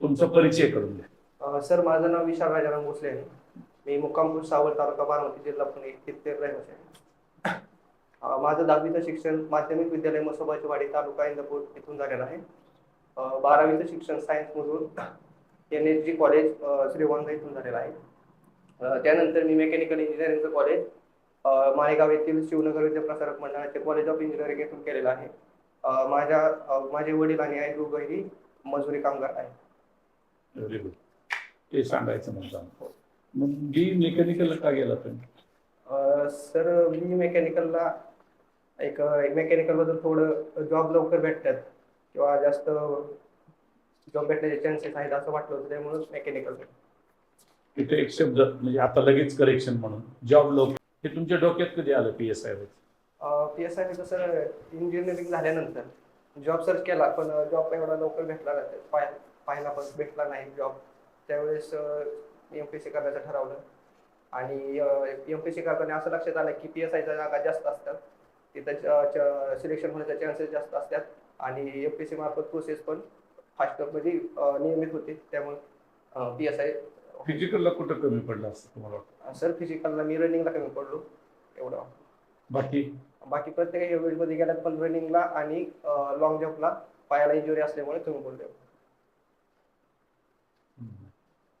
तुमचा परिचय करून द्या. सर माझं नाव विशाल राजाराम भोसले आहे. मी मुक्कामपूर सावर तालुका बारामती जिल्हा पुणे तिथे रहिवासी आहे. माझं दहावीचं शिक्षण माध्यमिक विद्यालय मसोबाची वाडी तालुका इंदापूर इथून झालेलं आहे. बारावीचं शिक्षण सायन्समधून एन एस जी कॉलेज अ, इथून झालेलं आहे. त्यानंतर मी मेकॅनिकल इंजिनिअरिंगचं कॉलेज माळेगाव येथील शिवनगर विद्याप्रसारक मंडळाचे कॉलेज ऑफ इंजिनिअरिंग येथून केलेलं आहे. माझ्या माझे वडील आणि आई दोघंही मजुरी कामगार आहेत. व्हेरी गुड ते सांगायचं म्हणता मग बी मेकॅनिकल का गेला तुम्ही? सर मी मेकॅनिकलला एक मेकॅनिकलबद्दल थोडं जॉब लवकर भेटतात किंवा जास्त जॉब भेटण्याचे चान्सेस आहेत असं वाटलं होतं त्यामुळे मेकॅनिकल. तिथे एक शब्द म्हणजे आता लगेच करेक्शन म्हणून जॉब लोक हे तुमच्या डोक्यात कधी आलं P S I P S I sir engineering झाल्यानंतर. जॉब सर्च केला पण जॉब एवढा लवकर भेटला नाही पाय. पाहायला पण भेटला नाही जॉब त्यावेळेस एम पी सी करायचं ठरवलं. आणि एम पी सी करताना असं लक्षात आलं की पी एस आयच्या जागा जास्त असतात. तिथं सिलेक्शन होण्याचे चान्सेस जास्त असतात. आणि एम पी सी मार्फत प्रोसेस पण फास्ट म्हणजे नियमित होते. त्यामुळे पी एस आय फिजिकलला कुठं कमी पडलं असतं तुम्हाला सर फिजिकलला मी रनिंगला कमी पडलो. एवढं. बाकी? बाकी प्रत्येकमध्ये गेल्यात पण रनिंगला आणि लॉंग जम्पला पायाला इंजुरी असल्यामुळे कमी पडले.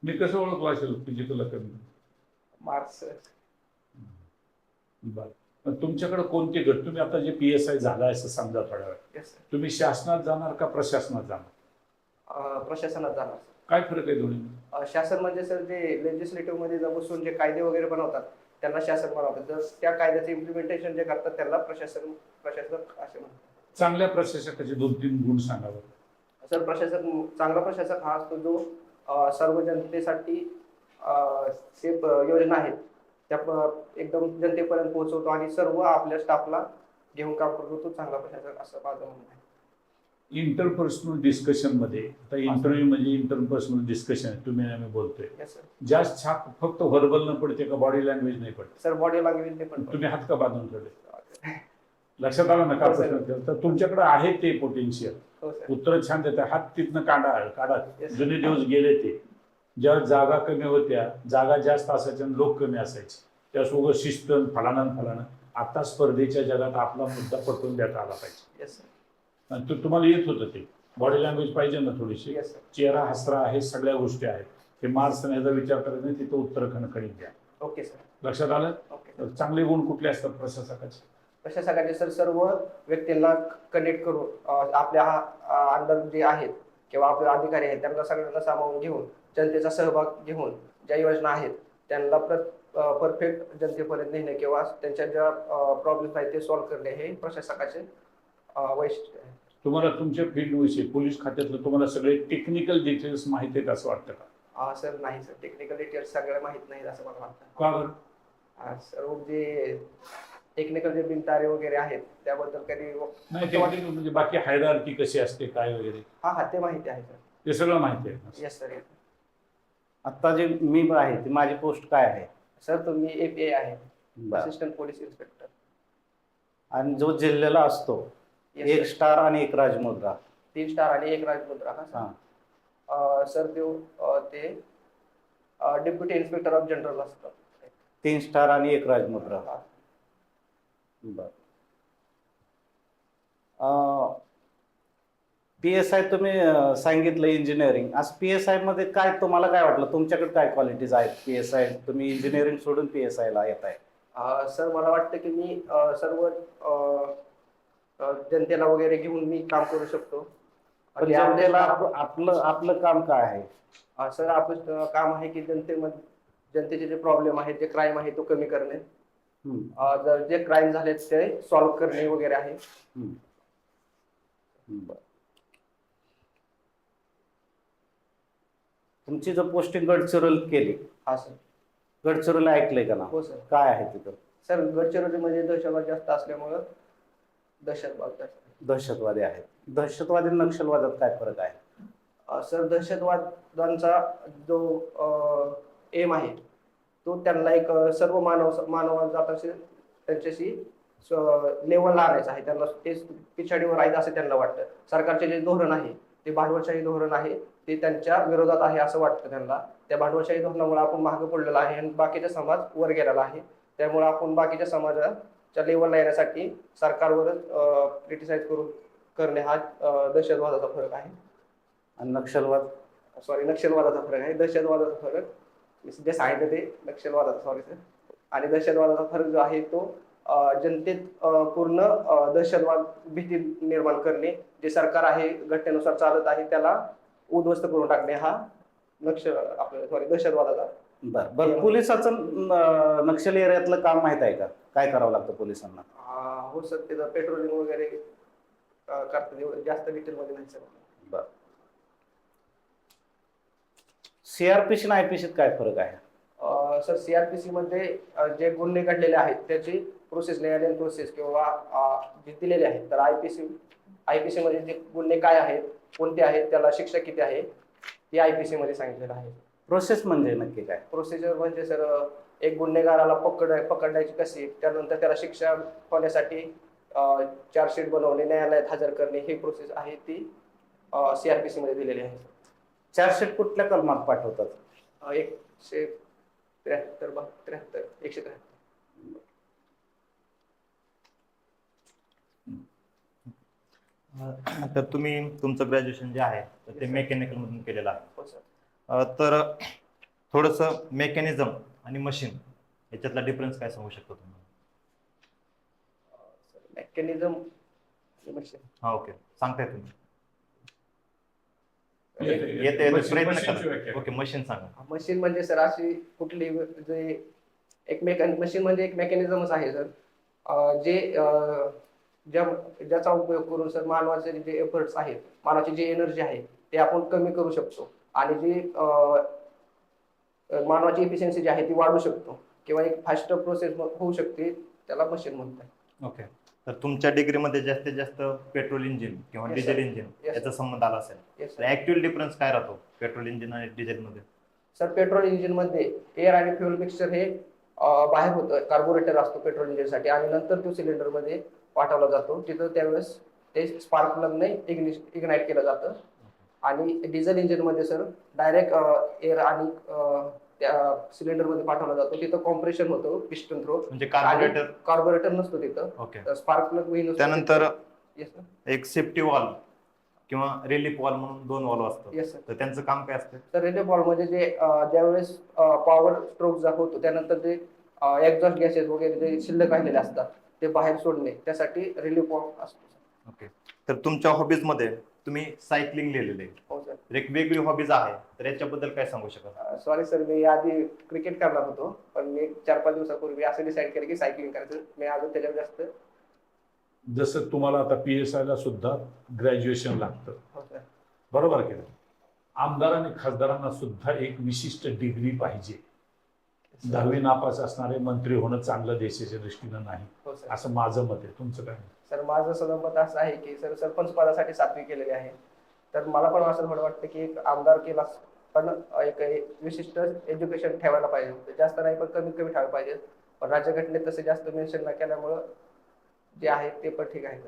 मी कसं ओळखलं असेल फिजिकलला कमी मार्क्स बरं. पण तुमच्याकडे कोणते गट? तुम्ही आता जे पी एस आय झाला असं समजा थोड्या वेळ तुम्ही शासनात जाणार का प्रशासनात जाणार? प्रशासनात जाणार. काय फरक आहे दोन्ही? अ, शासन म्हणजे सर जे लेजिस्लेटिव्हमध्ये जर बसून जे कायदे वगैरे बनवतात त्यांना शासन बनवतात. जर त्या कायद्याचे इम्प्लिमेंटेशन जे करतात त्यांना प्रशासन प्रशासक असे म्हणतात. चांगल्या प्रशासकाचे दोन तीन गुण सांगावं सर प्रशासक चांगला प्रशासक हा असतो जो सर्व जनतेसाठी प- योजना आहेत त्या एकदम जनतेपर्यंत पोहोचवतो आणि सर्व आपल्या स्टाफला घेऊन काम करतो. तो चांगला प्रशासक असं माझं म्हणणं आहे. इंटरपर्सनल डिस्कशनमध्ये आता इंटरव्ह्यू म्हणजे इंटरपर्सनल डिस्कशन तुम्ही आम्ही बोलतोय. जास्त छाप फक्त व्हर्बल न पडते का बॉडी लँग्वेज नाही पडते? सर बॉडी लँग्वेज पण तुम्ही हात का बांधून ठेवले लक्षात आलं ना का हो. प्रश्न? तर तुमच्याकडे आहे ते पोटेन्शियल उत्तर छान देतात. हात तिथनं काढा काढा. जुने दिवस गेले ते. ज्या जागा कमी होत्या जागा जास्त असायच्या आणि लोक कमी असायचे. त्यासोबत शिस्त फलाना फलाना. आता स्पर्धेच्या जगात आपला मुद्दा पटवून देता आला पाहिजे. आणि तो तुम्हाला येत होतं ते. बॉडी लँग्वेज पाहिजे ना थोडीशी. चेहरा हसरा आहे सगळ्या गोष्टी आहेत. हे मार्क्स याचा विचार करायचा नाही तिथं उत्तर खणखणीत द्या ओके सर लक्षात आलं? चांगले गुण कुठले असतात प्रशासकाचे? प्रशासकाचे सर सर्व व्यक्तींना कनेक्ट करून आपल्या अंडर जे आहेत किंवा आपले अधिकारी आहेत त्यांना सगळ्यांना सामावून घेऊन जनतेचा सहभाग घेऊन ज्या योजना आहेत त्यांना परफेक्ट जनतेपर्यंत नेणे किंवा त्यांच्या ज्या प्रॉब्लेम्स आहेत ते सॉल्व्ह करणे हे प्रशासकाचे वैशिष्ट्य आहे. तुम्हाला तुमच्या फील्ड विषयी पोलीस खात्यातलं तुम्हाला सगळे टेक्निकल डिटेल्स माहिती आहेत असं वाटतं का? सर नाही सर. टेक्निकल डिटेल्स सगळ्या माहीत नाहीत असं मला वाटतं. का बरं? अं, सर्व जे टेक्निकल जे बिनतारे वगैरे आहेत त्याबद्दल कधी नाही म्हणजे बाकी हायरार्की कशी असते काय वगैरे? हा हा ते माहिती आहे सर. ते सगळं माहिती आहे. येस सर आता जे मी आहे ती माझी पोस्ट काय आहे? सर तुम्ही ए पी आहे बरं. असिस्टंट पोलीस इन्स्पेक्टर आणि जो जिल्ह्याला असतो एक स्टार आणि एक राजमुद्रा. तीन स्टार आणि एक राजमुद्रा हा. सर. अं, सर अं, ते डेप्युटी इन्स्पेक्टर ऑफ जनरल असतात तीन स्टार आणि एक राजमुद्रा. हा. पी एस आय तुम्ही सांगितलं इंजिनिअरिंग आज पी एस आयमध्ये काय तुम्हाला काय वाटलं? तुमच्याकडे काय क्वालिटीज आहेत पी एस आय तुम्ही इंजिनिअरिंग सोडून पी एस आय ला येत आहे. सर मला वाटतं की मी सर्व जनतेला वगैरे घेऊन मी काम करू शकतो. जनतेला आप- आपलं आपलं काम काय आहे? सर आपलं काम आहे की जनतेमध्ये जनतेचे जे प्रॉब्लेम आहेत जे क्राईम आहे तो कमी करणे. जर जे क्राईम झालेत ते सॉल्व्ह करणे वगैरे आहे. तुमची जर पोस्टिंग गडचिरोली केली. हा सर गडचिरोली ऐकलंय का ना हो सर काय आहे तिथं? सर गडचिरोलीमध्ये दहशतवाद जास्त असल्यामुळं दहशतवाद जास्त. दहशतवादी आहेत. दहशतवादी नक्षलवादात काय फरक आहे? सर दहशतवादांचा जो एम आहे तो त्यांना एक सर्व मानव मानव जाताशी त्यांच्याशी लेवलला आणायचं आहे. त्यांना ते पिछाडीवर आहेत असं त्यांना वाटतं. सरकारचे जे धोरण आहे ते भांडवलशाही धोरण आहे ते त्यांच्या विरोधात आहे असं वाटतं त्यांना. त्या भांडवलशाही धोरणामुळे आपण मागे पडलेलो आहे आणि बाकीचा समाज वर गेलेला आहे. त्यामुळे आपण बाकीच्या समाजाच्या लेवलला येण्यासाठी सरकारवरच क्रिटिसाइज करून करणे हा दहशतवादाचा फरक आहे. आणि नक्षलवाद? सॉरी नक्षलवादाचा फरक आहे. दहशतवादाचा फरक मी जे सांगितलं ते नक्षलवादाचा सॉरी सर आणि दहशतवादाचा फरक जो आहे तो जनतेत पूर्ण दहशतवाद भीती निर्माण करणे जे सरकार आहे घटनेनुसार चालत आहे त्याला उद्ध्वस्त करून टाकणे हा नक्ष आपलं सॉरी दहशतवादाचा. बरं बरं पोलिसाचं नक्षल एरियातलं काम माहीत आहे का? काय करावं लागतं पोलिसांना? हो सर त्याचं पेट्रोलिंग वगैरे करतात जास्त डिटेलमध्ये नाही सर. बरं. सीआरपीसी आणि आयपीसीत काय फरक आहे? सर सीआरपीसी मध्ये जे गुन्हे घडलेले आहेत त्याची प्रोसेस न्यायालयीन प्रोसेस किंवा जे दिलेले आहेत तर आयपीसी आयपीसी मध्ये जे गुन्हे काय आहेत कोणते आहेत त्याला शिक्षा किती आहे ते आयपीसी मध्ये सांगितलेलं आहे. प्रोसेस म्हणजे नक्की काय? प्रोसिजर म्हणजे सर एक गुन्हेगाराला पकड पकडण्याची कशी त्यानंतर त्याला शिक्षा होण्यासाठी चार्जशीट बनवणे न्यायालयात हजर करणे ही प्रोसेस आहे ती सीआरपीसी मध्ये दिलेली आहे. चार्जशीट कुठल्या कलमात पाठवतात? अ, एकशे त्र्याहत्तर बा त्र्याहत्तर एकशे त्र्याहत्तर. अ, तर तुम्ही तुमचं ग्रॅज्युएशन जे आहे तर ते Yes, sir. मेकॅनिकल मधून केलेलं आहे. हो सर अ, तर थोडंसं मेकॅनिझम आणि मशीन याच्यातला डिफरन्स काय सांगू शकता तुम्ही? मेकॅनिझम हा ओके सांगताय तुम्ही. येते- प्रयत्न करा. ओके मशीन सांगा. मशीन म्हणजे सर अशी कुठली जे एक मेकॅनिक मशीन म्हणजे एक मेकॅनिझमच आहे सर. जे ज्या ज्याचा उपयोग करून सर मानवाचे जे एफर्ट्स आहेत मानवाची जी एनर्जी आहे ते आपण कमी करू शकतो. आणि जी मानवाची इफिशियन्सी जी आहे ती वाढवू शकतो. किंवा एक फास्ट प्रोसेस होऊ शकते त्याला मशीन म्हणतात. ओके तर तुमच्या डिग्रीमध्ये जास्तीत जास्त पेट्रोल इंजिन किंवा Yes, diesel sir. Engine Yes, याचा संबंध आला असेल. तर ऍक्च्युअल डिफरन्स काय राहतो पेट्रोल इंजिन आणि डिझेल मध्ये? सर पेट्रोल इंजिनमध्ये एअर आणि फ्युएल मिक्सचर हे अं, बाहेर होतं. कार्बोरेटर असतो पेट्रोल इंजिनसाठी आणि नंतर तो सिलेंडरमध्ये पाठवला जातो. तिथं त्यावेळेस ते स्पार्क प्लगने इग्नाइट केलं जातं. आणि डिझेल इंजिनमध्ये सर डायरेक्ट एअर आणि त्या सिलेंडरमध्ये पाठवला जातो. तिथं कॉम्प्रेशन होतं पिस्टन थ्रो म्हणजे कार्बोरेटर कार्बोरेटर नसतो तिथं. ओके तर स्पार्क प्लग त्यानंतर येस सर एक सेफ्टी वॉल किंवा रिलीफ वॉल म्हणून दोन वॉल असतं येस सर तर त्यांचं काम काय असतं? तर रेल्वे बॉलमध्ये जे अं, ज्यावेळेस पॉवर स्ट्रोक जा होतो त्यानंतर जे एक्झॉस्ट गॅसेस वगैरे जे शिल्लक राहिलेले असतात ते बाहेर सोडणे त्यासाठी रिलीफ पंप असतो ओके तर तुमच्या हॉबीजमध्ये तुम्ही सायकलिंग लिहिलेले आहे. हो सर तर एक वेगळी हॉबीज आहे. तर याच्याबद्दल काय सांगू शकाल? सॉरी सर मी आधी क्रिकेट करणार होतो. पण मी चार पाच दिवसापूर्वी असं डिसाईड केलं की सायकलिंग करायचं. मी अजून त्याच्यावर जास्त जसं तुम्हाला आता पी एस आयला सुद्धा ग्रॅज्युएशन लागतं. हो सर बरोबर की नाही? आमदार आणि खासदारांना सुद्धा एक विशिष्ट डिग्री पाहिजे. दहावी नापास असणारे मंत्री होणं चांगलं देशाच्या दृष्टीनं नाही. हो सर असं माझं मत आहे. तुमचं काय? सर माझं सगळं मत असं आहे की सर सरपंच पदासाठी सातवी केलेली आहे. तर मला पण असं थोडं वाटतं की एक आमदार केला पण एक एक विशिष्ट एज्युकेशन ठेवायला पाहिजे. जास्त नाही पण कमीत कमी ठेवायला पाहिजे. पण राज्यघटनेत तसे जास्त मेन्शन न केल्यामुळं जे आहे ते पण ठीक आहे.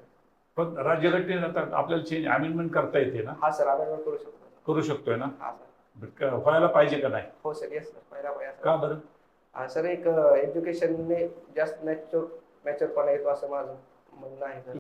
पण राज्यघटनेत आता आपल्याला चेंज अमेंडमेंट करता येते ना? हा सर आम्ही करू शकतो. करू शकतोय ना? हा सर. का- व्हायला पाहिजे का नाही? हो सर येस सर पहिला पाहिजे का बरं? हा सर एक एज्युकेशनने जास्त मॅचर पण येतो असं माझं म्हणणं आहे.